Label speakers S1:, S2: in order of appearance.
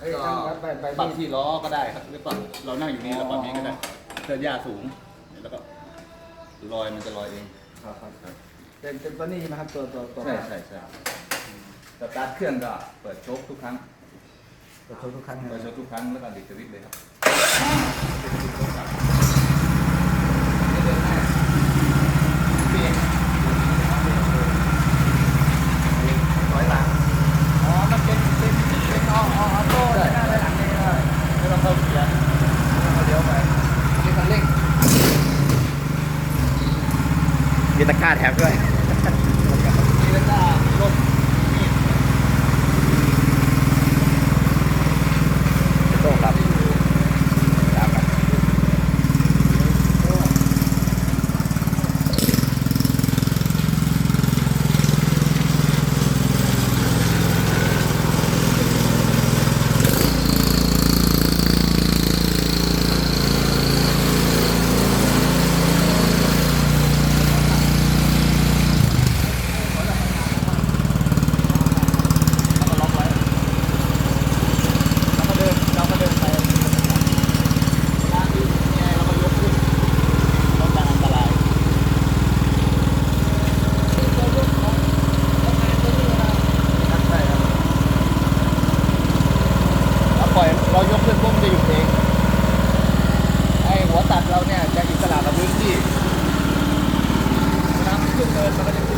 S1: เอ้ย
S2: ก็
S1: ทั้งรับใบใบ
S2: ปรับ
S1: มีด
S2: ที่ล้อก็ได้ครับหรือปรับเรานั่งอยู่นี่เราปรับนี้ก็ได้เกิดหญ้าสูงแล้วก็ลอยมันจะลอยเอง
S1: ครับครับเป็นเป็นตัวนี้ใช่ไหมครับตัวตัวตัว
S2: ใช่ใช่ใช่สตาร์ทเครื่องก็เปิดโชคทุกครั้ง
S1: ตัวโชว์ทุกครั้งนะ
S2: เปิดโชคทุกครั้งแล้วก็ดิดสวิตช์เลยครับนี่เดินหน้าเปลี่ยน
S1: ร้อยหลังอ๋อมันเป็นเป็นเป็นออออโต้ด้านหน้าด้านหลังนี่เลย
S2: ไม่ต้องเข้าเกียร์
S1: เราเดี๋ยวไปนี่คันเร่ง
S3: มีตะกร้าแถมด้วย
S2: นี่แล้าลมมีด
S3: โต้ครับครับครับ
S1: แล้วก็ล็อกไว้แล้วก็เดินเราก็เดินไป
S2: ร้านที่เนี่ยเราก็ยกขึ้นป้องกันอันตราย
S1: ครับใช่ครับ
S2: แล้วปล่อย เรายกขึ้นปุ๊บมันจะหยุดเอง
S1: ไอ้หัวตัดเราเนี่ยจะอิสระกับพื้นที่น้ำขึ้นเนินมันก็จะขึ้น